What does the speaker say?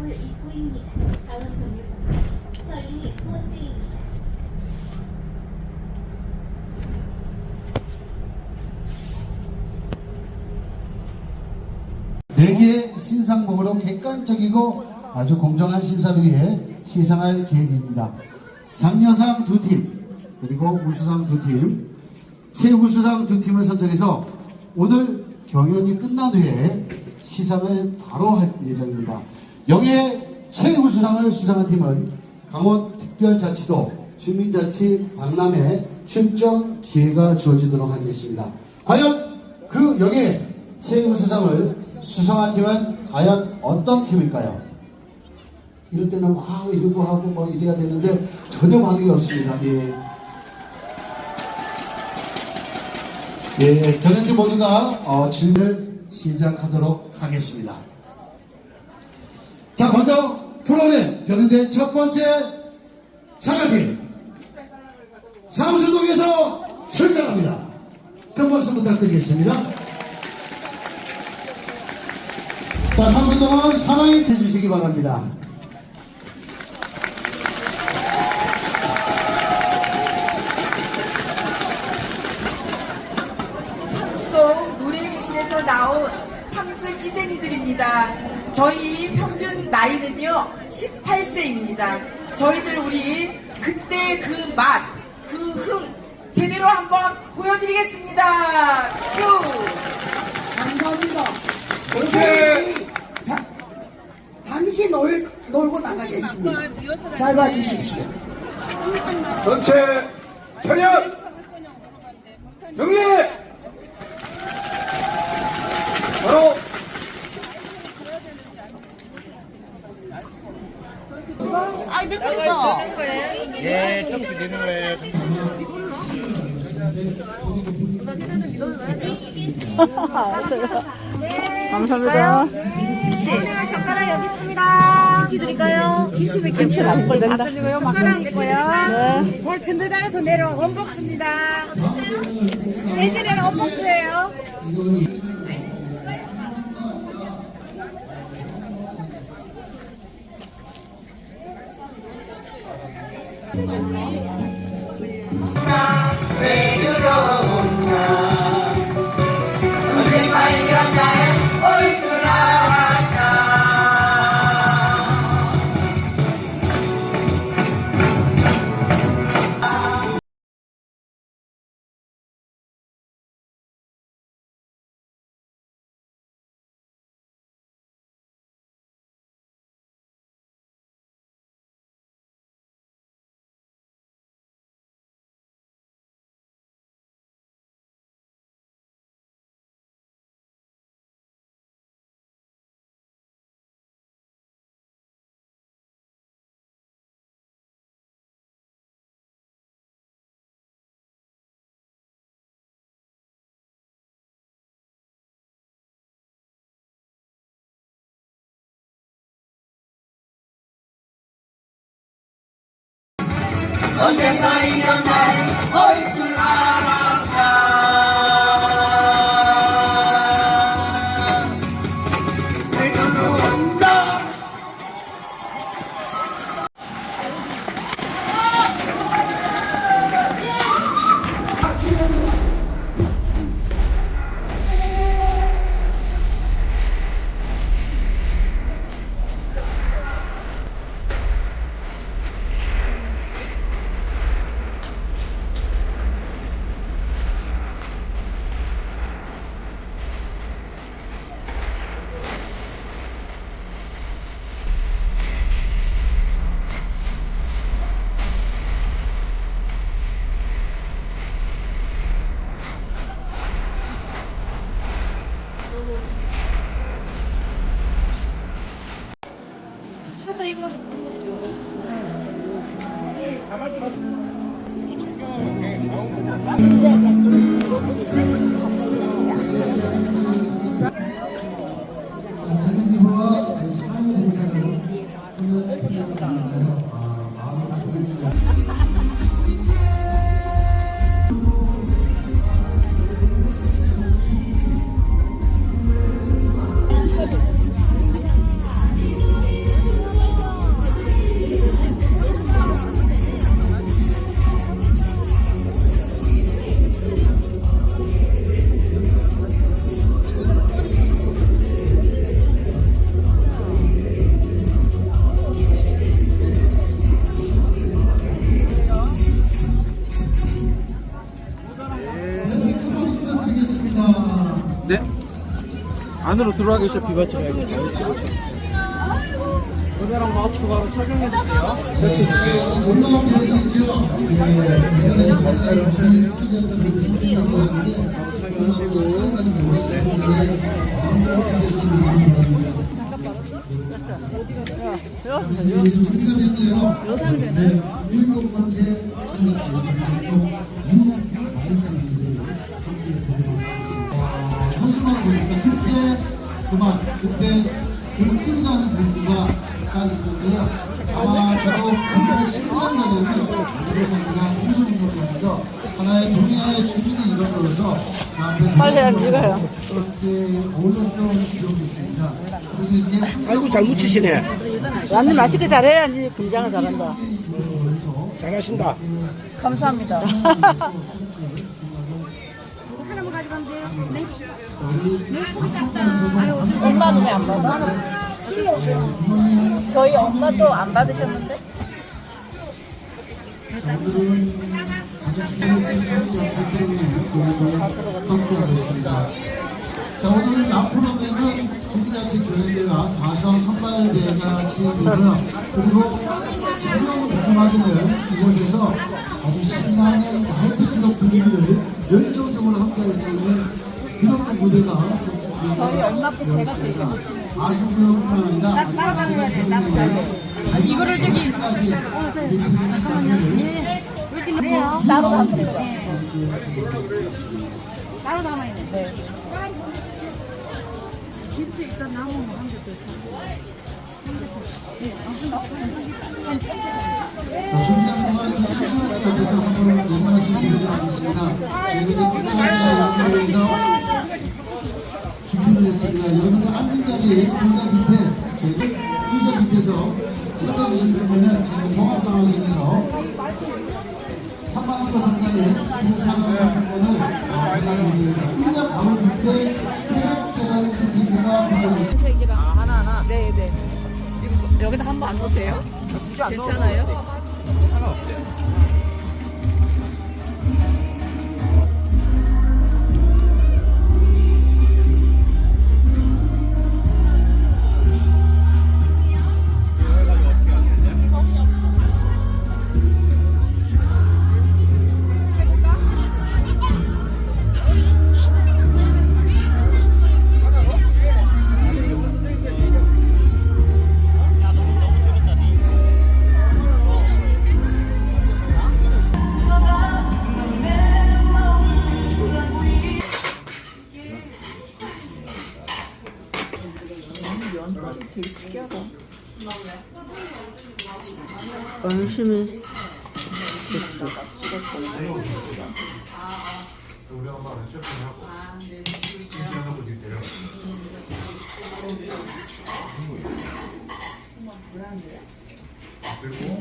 올 입구입니다. 다음 정류소는 별리 소재입니다. 대개 신상복으로 객관적이고 아주 공정한 심사를 위해 시상할 계획입니다. 장려상 두 팀, 그리고 우수상 두 팀, 최우수상 두 팀을 선정해서 오늘 경연이 끝난 후에 시상을 바로 할 예정입니다. 여기에 최우 수상을 수상한 팀은 강원특별자치도 주민자치 박람회 출전 기회가 주어지도록 하겠습니다. 과연 그 여기에 최우 수상을 수상한 팀은 과연 어떤 팀일까요? 이럴 때는 막 이러고 하고 뭐 이래야 되는데 전혀 반응이 없습니다. 예. 예, 경연팀 모두가 어, 질문을 시작하도록 하겠습니다. 자, 먼저 프로그램 경연대 첫 번째 사과팀 삼수동에서 출전합니다. 큰 박수 부탁드리겠습니다. 자, 삼수동은 사랑이 해주시기 바랍니다. 삼수동 노래교실에서 나온 삼수 기생이들입니다. 저희 평균 나이는요 18세입니다. 저희들 우리 그때 그 맛, 그 흥 제대로 한번 보여드리겠습니다. 큐! 감사합니다. 전체 자, 잠시 놀, 놀고 나가겠습니다. 잘 봐주십시오. 전체 차렷 경례 바로 예, 조금씩 내는 거예요. 감사합니다. 네, 젓가락 여기 있습니다. 김치 드릴까요? 김치 몇 김치 안 걸린다. 드리고요. 젓가락 드리고요. 네. 볼 진도단에서 내려온 원복주입니다. 재질에는 원복주예요. 언젠가 이런 날 안으로 들어와 계셔 비바치 말고. 모자랑 마스크 바로 착용해 주세요. 준비가 됐네요. 요상 되나요? 일곱 번째 청년 그만 그때 그 분위기가 딱 있는데요. 아마 저도 뭔가 10년 전에는 우리 자기가 홍성을 보면서 하나의 동해의 주민이 일어나서 빨리 안 읽어요. 그렇게 어울렸던 기억이 있습니다. 아이고 잘 묻히시네. 완전 맛있게 잘해야지 김장을 잘한다. 잘하신다. 감사합니다. 엄마는 왜 안 받아? 저희 엄마도 안 받으셨는데? 자 오늘 앞으로는 준비자체 교회대회와 가수왕 선발대회가 진행되고요. 그리고 작년 마지막에는 이곳에서 아주 신나는 나이트 클럽 분위기를 열정 적으로 함께할 수 있는 그런 무대가 저희 엄마 께 제가 또 있어요. 가수 클럽뿐만 아니라 따라가야 돼, 따라가야 이거를 저기 그래요. 따로 담으세요. 따로 담아야 돼. 네. 자, 준비한 동안 좀 심심하실 것 같아서 한번 연말씀 드리도록 하겠습니다. 저희가 이제 특별하게 여러분을 위해서 준비를 했습니다. 여러분들 앉은 자리에 의자 밑에, 저희 의자 밑에서 분께는 저희가 종합상황실에서 3만원 상당의 부상황 상품권을 어, 전달드립니다. 의자 바로 밑에 혈액 재단 시스템과 붙여져 있습니다. 색이랑 하나 하나. 네, 네. 여기다 한 번 안 넣어도 돼요? 괜찮아요? 열심히. 그리고